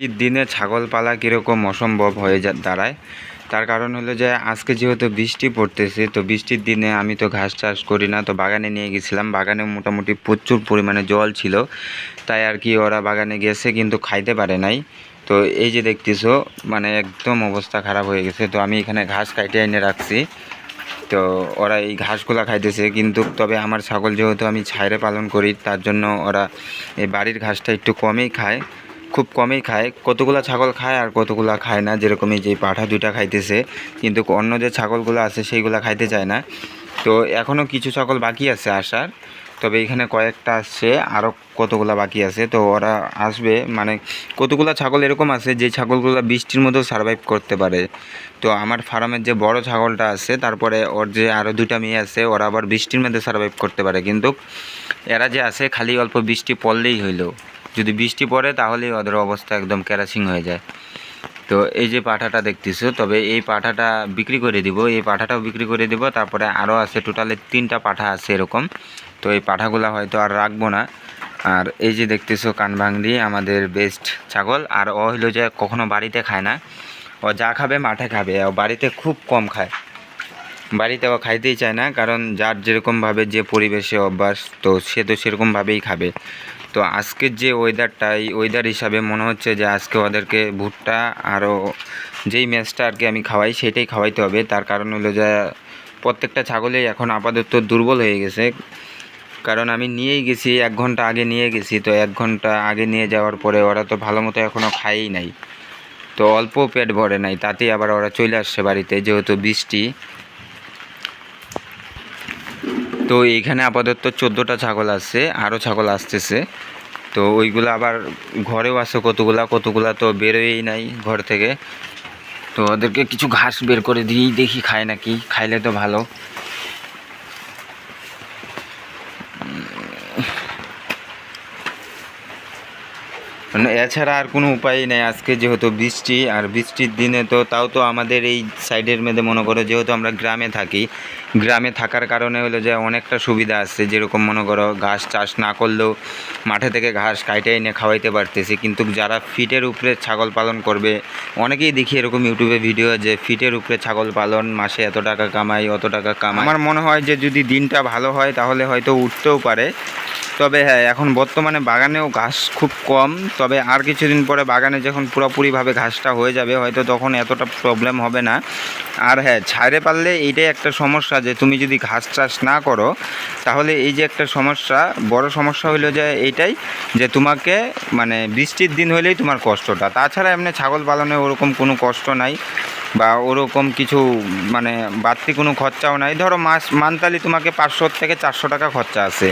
বৃষ্টির দিনে ছাগল পালা কীরকম অসম্ভব হয়ে যা, দাঁড়ায়। তার কারণ হলো যে, আজকে যেহেতু বৃষ্টি পড়তেছে, তো বৃষ্টির দিনে আমি তো ঘাস চাষ করি না, তো বাগানে নিয়ে গেছিলাম। বাগানে মোটামুটি প্রচুর পরিমাণে জল ছিল। তাই আর কি ওরা বাগানে গেছে, কিন্তু খাইতে পারে নাই। তো এই যে দেখতেছো মানে একদম অবস্থা খারাপ হয়ে গেছে। তো আমি এখানে ঘাস কাইটে এনে রাখছি। তো ওরা এই ঘাসগুলা খাইতেছে, কিন্তু তবে আমার ছাগল যেহেতু আমি ছাইরে পালন করি, তার জন্য ওরা এই বাড়ির ঘাসটা একটু কমই খায়। খুব কমই খায়। কতগুলা ছাগল খায় আর কতগুলা খায় না, যেরকমই যে পাঠা দুইটা খাইতেছে, কিন্তু অন্য যে ছাগলগুলো আছে সেইগুলা খাইতে চায় না। তো এখনও কিছু ছাগল বাকি আছে আসার, তবে এখানে কয়েকটা আসছে আরও কতগুলা বাকি আছে, তো ওরা আসবে। মানে কতগুলা ছাগল এরকম আছে যে ছাগলগুলো বৃষ্টির মধ্যেও সার্ভাইভ করতে পারে। তো আমার ফার্মের যে বড় ছাগলটা আছে, তারপরে ওর যে আরও দুটা মেয়ে আছে, ওরা আবার বৃষ্টির মধ্যে সার্ভাইভ করতে পারে। কিন্তু এরা যে আছে, খালি অল্প বৃষ্টি পড়লেই হইল। যদি বৃষ্টি পড়ে, তাহলেই ওদের অবস্থা একদম ক্যারাসিং হয়ে যায়। তো এই যে পাঠাটা দেখতেছো, তবে এই পাঠাটা বিক্রি করে দিব। এই পাঠাটাও বিক্রি করে দিব, তারপরে আরও আছে টোটালে তিনটা পাঠা আছে এরকম। তো এই পাঠাগুলো হয়তো আর রাখব না। আর এই যে দেখতেছো কানভাংরি আমাদের বেস্ট ছাগল। আর ও হইল যে কখনো বাড়িতে খায় না। ও যা খাবে, মাঠে খাবে। ও বাড়িতে খুব কম খায়। বাড়িতে ও খাইতেই চায় না, কারণ যার যেরকমভাবে যে পরিবেশে অভ্যাস তো সে তো সেরকমভাবেই খাবে। তো আজকের যে ওয়েদারটা এই ওয়েদার হিসাবে মনে হচ্ছে যে আজকে ওদেরকে ভুট্টা আরও যেই ম্যাচটা আর কি আমি খাওয়াই সেটাই খাওয়াইতে হবে। তার কারণ হলো যে প্রত্যেকটা ছাগলেই এখন আপাতত দুর্বল হয়ে গেছে। কারণ আমি নিয়েই গেছি, এক ঘণ্টা আগে নিয়ে গেছি, তো এক ঘণ্টা আগে নিয়ে যাওয়ার পরে ওরা তো ভালো মতো এখনও খায়ই নাই। তো অল্প পেট ভরে নাই, তাতেই আবার ওরা চলে আসছে বাড়িতে, যেহেতু বৃষ্টি। তো এইখানে আপাতত চোদ্দোটা ছাগল আসছে আরও ছাগল আসতেছে। তো ওইগুলো আবার ঘরেও আছে কতগুলা কতগুলা তো বেরোয়ই নাই ঘর থেকে। তো ওদেরকে কিছু ঘাস বের করে দিয়েই দেখি খায় নাকি, খাইলে তো ভালো। এছাড়া আর কোনো উপায়ই নেই। আজকে যেহেতু বৃষ্টি, আর বৃষ্টির দিনে তো তাও তো আমাদের এই সাইডের মধ্যে মনে করো যেহেতু আমরা গ্রামে থাকি, গ্রামে থাকার কারণে হলো যে অনেকটা সুবিধা আছে। যেরকম মনে করো ঘাস চাষ না করলেও মাঠে থেকে ঘাস কাইটে এনে খাওয়াইতে পারতেছি। কিন্তু যারা ফিটের উপরে ছাগল পালন করবে, অনেকেই দেখি এরকম ইউটিউবে ভিডিও যে ফিটের উপরে ছাগল পালন, মাসে এত টাকা কামাই, অত টাকা কামাই। আমার মনে হয় যে যদি দিনটা ভালো হয়, তাহলে হয়তো উঠতেও পারে। তবে হ্যাঁ এখন বর্তমানে বাগানেও ঘাস খুব কম। তবে আর কিছুদিন পরে বাগানে যখন পুরোপুরিভাবে ঘাসটা হয়ে যাবে, হয়তো তখন এতটা প্রবলেম হবে না। আর হ্যাঁ ছাইরে পারলে এইটাই একটা সমস্যা যে, তুমি যদি ঘাস চাষ না করো, তাহলে এই যে একটা সমস্যা, বড় সমস্যা হলো যে এইটাই যে, তোমাকে মানে বৃষ্টির দিন হলেই তোমার কষ্টটা। তাছাড়া এমনি ছাগল পালনে ওরকম কোনো কষ্ট নাই বা ওরকম কিছু মানে বাড়তি কোনো খরচাও নাই। ধরো মাস, মান্থালি তোমাকে পাঁচশো থেকে চারশো টাকা খরচা আছে।